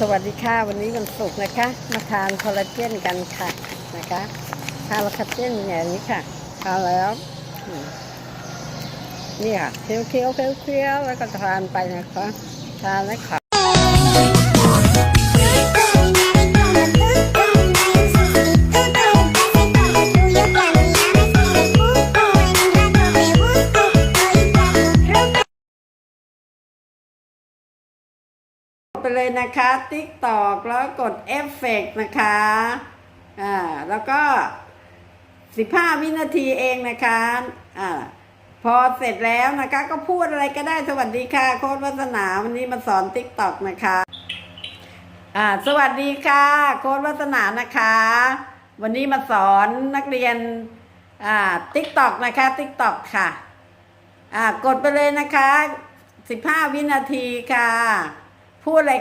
สวัสดีค่ะ วันนี้วันศุกร์นะคะ มาทานคอลลาเจนกันค่ะนะคะทานคอลลาเจนอย่างนี้ค่ะทานแล้ว นี่ค่ะเคี้ยวเคี้ยวเคี้ยวเคี้ยวแล้วก็ทานไปนะคะทานแล้วค่ะ ไปเลยนะคะติ๊กตอกแล้วกดเอฟเฟกนะคะ อ่า แล้วก็สิบห้าวินาทีเองนะคะ อ่า พอเสร็จแล้วนะคะ ก็พูดอะไรก็ได้สวัสดีค่ะโค้ดวัฒนาวันนี้มาสอนติ๊กตอกนะคะ อ่า สวัสดีค่ะ โค้ดวัฒนานะคะ วันนี้มาสอนนักเรียน อ่าติ๊กตอกนะคะติ๊กตอกค่ะ อ่า กดไปเลยนะคะสิบห้าวินาทีค่ะ พูดอะไร